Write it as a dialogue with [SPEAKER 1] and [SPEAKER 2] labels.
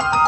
[SPEAKER 1] you